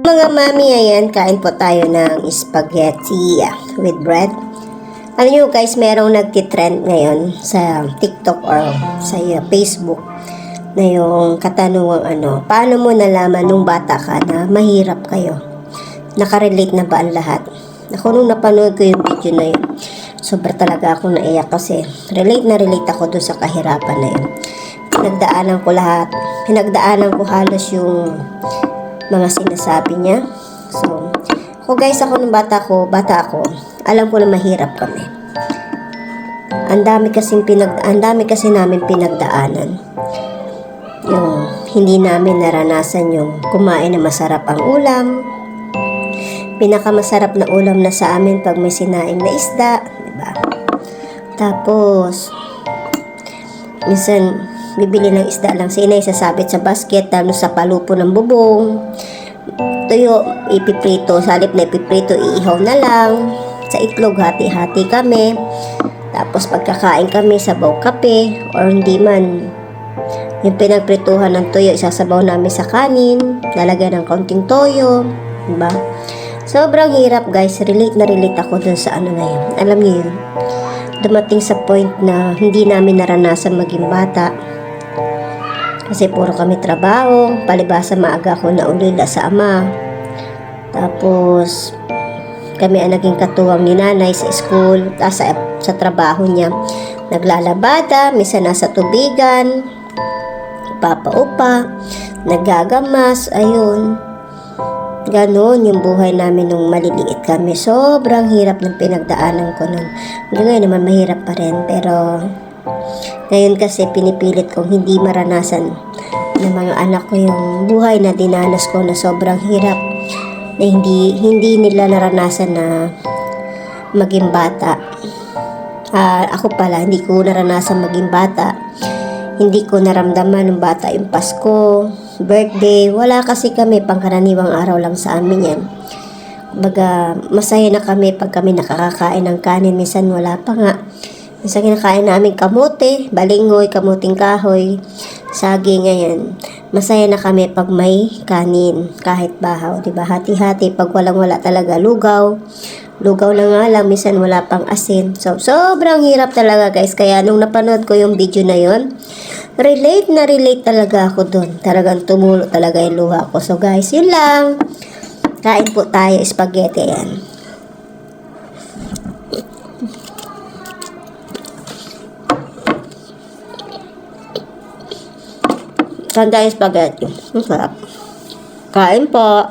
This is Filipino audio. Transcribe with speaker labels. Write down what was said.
Speaker 1: Mga mami, ayan, kain po tayo ng spaghetti ah, with bread. Alam nyo guys, merong nagtitrend ngayon sa TikTok or sa uh, Facebook na yung katanungang ano, paano mo nalaman nung bata ka na mahirap kayo? Nakarelate na ba ang lahat? Ako nung napanood ko yung video na yun, sobra talaga ako naiyak kasi relate na relate ako doon sa kahirapan na yun. Pinagdaanan ko lahat, pinagdaanan ko halos yung mga sinasabi niya. So, ako guys, ako nung bata ko, bata ako, alam ko na mahirap kami. Ang dami kasing pinag ang dami kasi namin pinagdaanan. Yung hindi namin naranasan yung kumain na masarap ang ulam. Pinakamasarap na ulam na sa amin pag may sinaing na isda, di ba? Tapos minsan bibili ng isda lang si inay sasabit sa basket talo sa palupo ng bubong. Tuyo ipiprito salip na ipiprito iihaw na lang. Sa itlog hati-hati kami. Tapos pagkakain kami sabaw kape or hindi man. Yung pinagprituhan ng tuyo isasabaw namin sa kanin lalagyan ng kaunting toyo diba? Sobrang hirap guys. Relate na relate ako dun sa ano na yun. Alam niyo yun dumating sa point na hindi namin naranasan maging bata kasi puro kami trabaho, palibasa maaga ako na ulila sa ama. Tapos, kami ang naging katuwang ni nanay sa school, ah, sa, sa trabaho niya. Naglalabada, misa nasa tubigan, papaupa, nagagamas, ayun. Ganon yung buhay namin nung maliliit kami. Sobrang hirap ng pinagdaanan ko nun. Ngayon naman mahirap pa rin, pero ngayon kasi pinipilit kong hindi maranasan ng mga anak ko yung buhay na dinanas ko na sobrang hirap na hindi hindi nila naranasan na maging bata. Ah, ako pala, hindi ko naranasan maging bata. Hindi ko naramdaman ng bata yung Pasko, birthday. Wala kasi kami pangkaraniwang araw lang sa amin yan. Baga, masaya na kami pag kami nakakakain ng kanin. Minsan wala pa nga. Minsan kinakain namin kamote, balingoy, kamuting kahoy, saging, ngayon. Masaya na kami pag may kanin, kahit bahaw, di ba? Hati-hati, pag walang-wala talaga, lugaw. Lugaw na nga lang, minsan wala pang asin. So, sobrang hirap talaga guys. Kaya nung napanood ko yung video na yon relate na relate talaga ako dun. Talagang tumulo talaga yung luha ko. So guys, yun lang. Kain po tayo, spaghetti yan. Saan tayo spaghetti? Ang sarap. Kain po.